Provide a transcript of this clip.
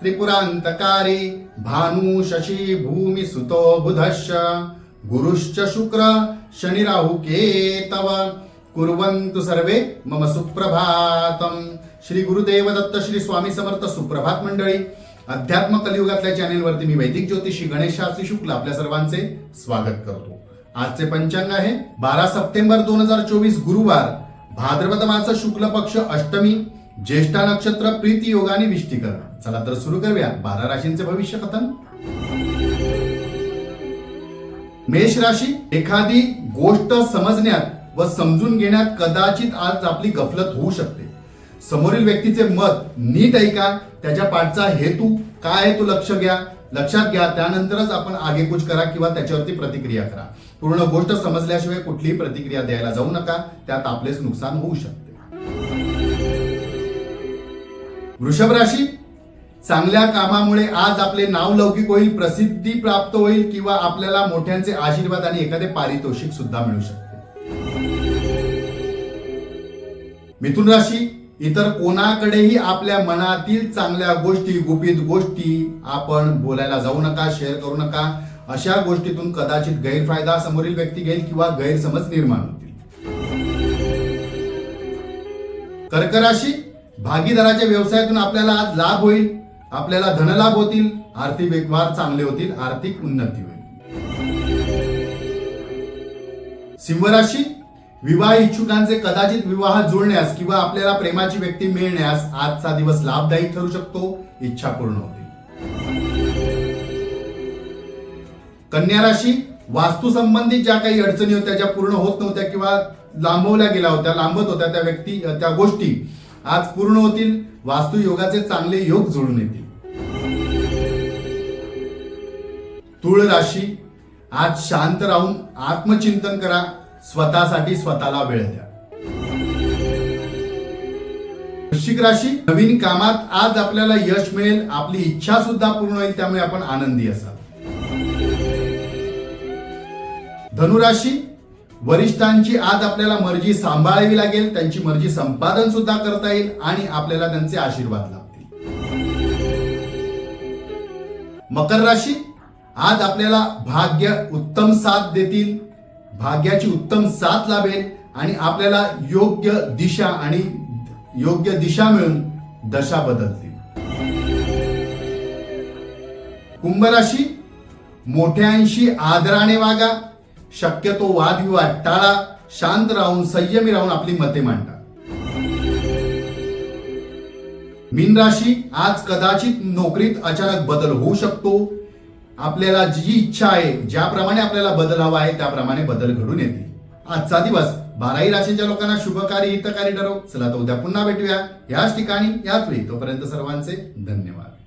त्रिपुरान्तकारी भानु शशी भूमि सुतो बुधश्च। गुरुश्च शुक्र शनिराहु केतव कुर्वन्तु सर्वे मम सुप्रभातम श्री गुरुदेव दत्त श्री स्वामी समर्थ सुप्रभात मंडळी। अध्यात्म कलियुगातल्या चॅनेलवरती मी वैदिक ज्योतिषी गणेशास्त्री शुक्ल आपल्या सर्वांचे स्वागत करतो. आजचे पंचांग आहे बारा सप्टेंबर दोन हजार चोवीस गुरुवार भाद्रपद मास शुक्ल पक्ष अष्टमी. ज्येष्ठा नक्षत्र प्रीती योगाने विष्टीकरण. चला तर सुरू करूया बारा राशींचे भविष्य कथन. मेष राशी एखादी गोष्ट समजण्यात व समजून घेण्यात कदाचित आज आपली गफलत होऊ शकते. समोरील व्यक्तीचे मत नीट ऐका त्याच्या पाठचा हेतू काय आहे तो लक्ष घ्या. लक्षात घ्या त्यानंतरच आपण आगेकूच करा किंवा त्याच्यावरती प्रतिक्रिया करा. पूर्ण गोष्ट समजल्याशिवाय कुठलीही प्रतिक्रिया द्यायला जाऊ नका त्यात आपलेच नुकसान होऊ शकते. वृषभ राशी चांगल्या कामामुळे आज आपले नाव लौकिक होईल प्रसिद्धी प्राप्त होईल किंवा आपल्याला मोठ्यांचे आशीर्वाद आणि एखादे पारितोषिक सुद्धा मिळू शकते. मिथुन राशी इतर कोणाकडेही आपल्या मनातील चांगल्या गोष्टी गुपित गोष्टी आपण बोलायला जाऊ नका शेअर करू नका. अशा गोष्टीतून कदाचित गैरफायदा समोरील व्यक्ती घेईल किंवा गैरसमज निर्माण होतील. कर्क राशी भागीदाराच्या व्यवसायातून आपल्याला आज लाभ होईल आपल्याला धनलाभ होतील आर्थिक व्यवहार चांगले होतील आर्थिक उन्नती होईल. सिंह राशी विवाह इच्छुकांचे कदाचित विवाह जुळण्यास किंवा आपल्याला प्रेमाची व्यक्ती मिळण्यास आजचा दिवस लाभदायी ठरू शकतो इच्छा पूर्ण होते. कन्या राशी वास्तू संबंधित ज्या काही अडचणी होत्या ज्या पूर्ण होत नव्हत्या किंवा लांबवल्या गेल्या होत्या लांबत होत्या त्या व्यक्ती त्या गोष्टी आज पूर्ण होतील वास्तू योगाचे चांगले योग जुळून येतील. तुळ राशी आज शांत राहून आत्मचिंतन करा स्वतःसाठी स्वतःला वेळ द्या. वृश्चिक राशी नवीन कामात आज आपल्याला यश मिळेल आपली इच्छा सुद्धा पूर्ण होईल त्यामुळे आपण आनंदी असाल. धनुराशी वरिष्ठांची आज आपल्याला मर्जी सांभाळावी लागेल त्यांची मर्जी संपादन सुद्धा करता येईल आणि आपल्याला त्यांचे आशीर्वाद लाभतील. मकर राशी आज आपल्याला भाग्य उत्तम साथ देतील भाग्याची उत्तम साथ लाभेल आणि आपल्याला योग्य दिशा आणि योग्य दिशा मिळून दशा बदलतील. कुंभ राशी मोठ्यांशी आदराने वागा शक्यतो वादविवाद टाळा शांत राहून संयमी राहून आपली मते मांडा. मीन राशी आज कदाचित नोकरीत अचानक बदल होऊ शकतो. आपल्याला जी इच्छा आहे ज्याप्रमाणे आपल्याला बदल हवा आहे त्याप्रमाणे बदल घडून येतील. आजचा दिवस बाराही राशीच्या लोकांना शुभकारी हितकारी ठरव. चला तर उद्या पुन्हा भेटूया. याच ठिकाणी याच वेळी. तोपर्यंत सर्वांचे धन्यवाद.